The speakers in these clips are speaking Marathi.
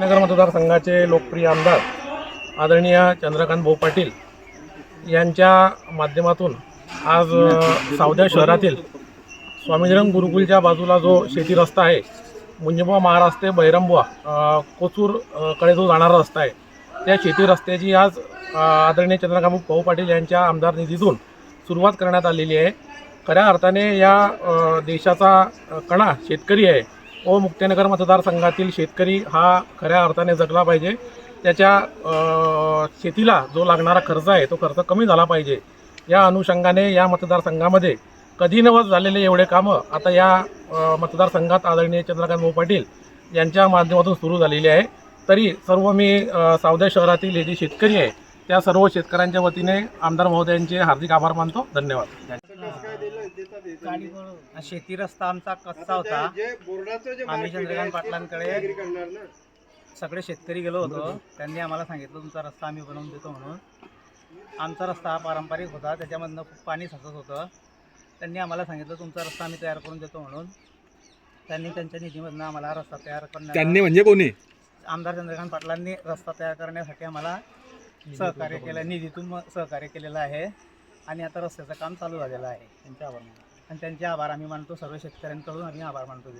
नगर मतदारसंघाचे लोकप्रिय आमदार आदरणीय चंद्रकांत भाऊ पाटील यांच्या माध्यमातून आज सावद्या शहरातील स्वामीधरम गुरुकुलच्या बाजूला जो शेती रस्ता आहे मुंजबुवा महाराष्ट्र ते बैरंबुवा कोचूरकडे जो जाणारा रस्ता आहे त्या शेती रस्त्याची आज आदरणीय चंद्रकांत भाऊ पाटील यांच्या आमदार निधीतून सुरुवात करण्यात आलेली आहे. खऱ्या अर्थाने या देशाचा कणा शेतकरी आहे. व मुक्तेनगर मतदारसंघातील शेतकरी हा खऱ्या अर्थाने जगला पाहिजे. त्याच्या शेतीला जो लागणारा खर्च आहे तो खर्च कमी झाला पाहिजे. या अनुषंगाने या मतदारसंघामध्ये कधी नवच झालेले एवढे कामं आता या मतदारसंघात आदरणीय चंद्रकांत भाऊ पाटील यांच्या माध्यमातून सुरू झालेली आहे. तरी सर्व मी सावद्या शहरातील हे जे शेतकरी आहे त्या सर्व शेतकऱ्यांच्या वतीने आमदार महोदयांचे हार्दिक आभार मानतो. धन्यवाद. हा शेती रस्ता आमचा कच्चा होता. आम्ही चंद्रकांत पाटलांकडे सगळे शेतकरी गेलो होतो. त्यांनी आम्हाला सांगितलं तुमचा रस्ता आम्ही बनवून देतो म्हणून. आमचा रस्ता हा पारंपरिक होता. त्याच्यामधनं खूप पाणी साचत होतं. त्यांनी आम्हाला सांगितलं तुमचा रस्ता आम्ही तयार करून देतो म्हणून. त्यांनी त्यांच्या निधीमधनं आम्हाला रस्ता तयार करण्यात त्यांनी म्हणजे कोणी? आमदार चंद्रकांत पाटलांनी रस्ता तयार करण्यासाठी आम्हाला सहकार्य केलं निधीतून सहकार्य केलेलं आहे आणि आता रस्त्याचं काम चालू झालेलं आहे त्यांचे आभार मानतो आणि त्यांचे आभार आम्ही मानतो सर्व शेतकऱ्यांकडून आम्ही आभार मानतो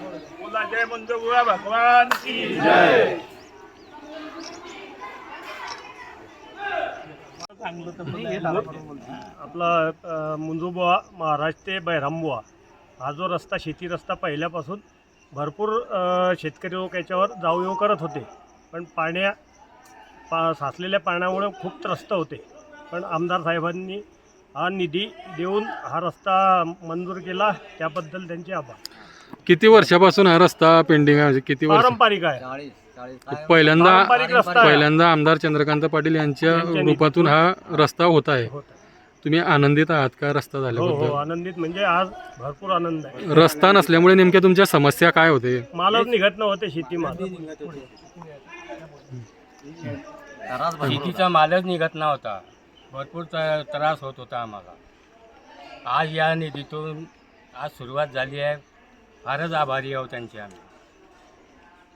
त्यांचे आपला अ, मुंजोबुवा महाराष्ट्र ते बैरामबुवा हा जो रस्ता शेती रस्ता पहिल्यापासून भरपूर शेतकरी लोक याच्यावर जाऊ येऊ करत होते. पण पाण्या पा साचलेल्या पाण्यामुळे खूप त्रस्त होते. पण आमदार साहेबांनी हा निधी देऊन हा रस्ता मंजूर केला त्याबद्दल त्यांचे आभार. किती वर्षापासून हा रस्ता पेंडिंग आहे? म्हणजे किती वर्ष? पारंपरिक आहे. पहिल्यांदा पारंपरिक रस्ता आहे. पहिल्यांदा आमदार चंद्रकांत पाटील यांच्या यांच्या रूपातून हा रस्ता होत आहे. होत आहे. तुम्ही आनंदित आहात का रस्ता हो हो झाल्याबद्दल आनंदित म्हणजे आज भरपूर आनंद आहे. रस्ता नसल्यामुळे नेमक्या तुमच्या समस्या काय होते? मालच निघत नव्हते शेतीमाल. शेतीचा मालच निघत नव्हता. भरपूर त- त्रास होत होता आम्हाला. आज या निधीतून आज सुरुवात झाली आहे. फारच आभारी आहोत त्यांचे आम्ही.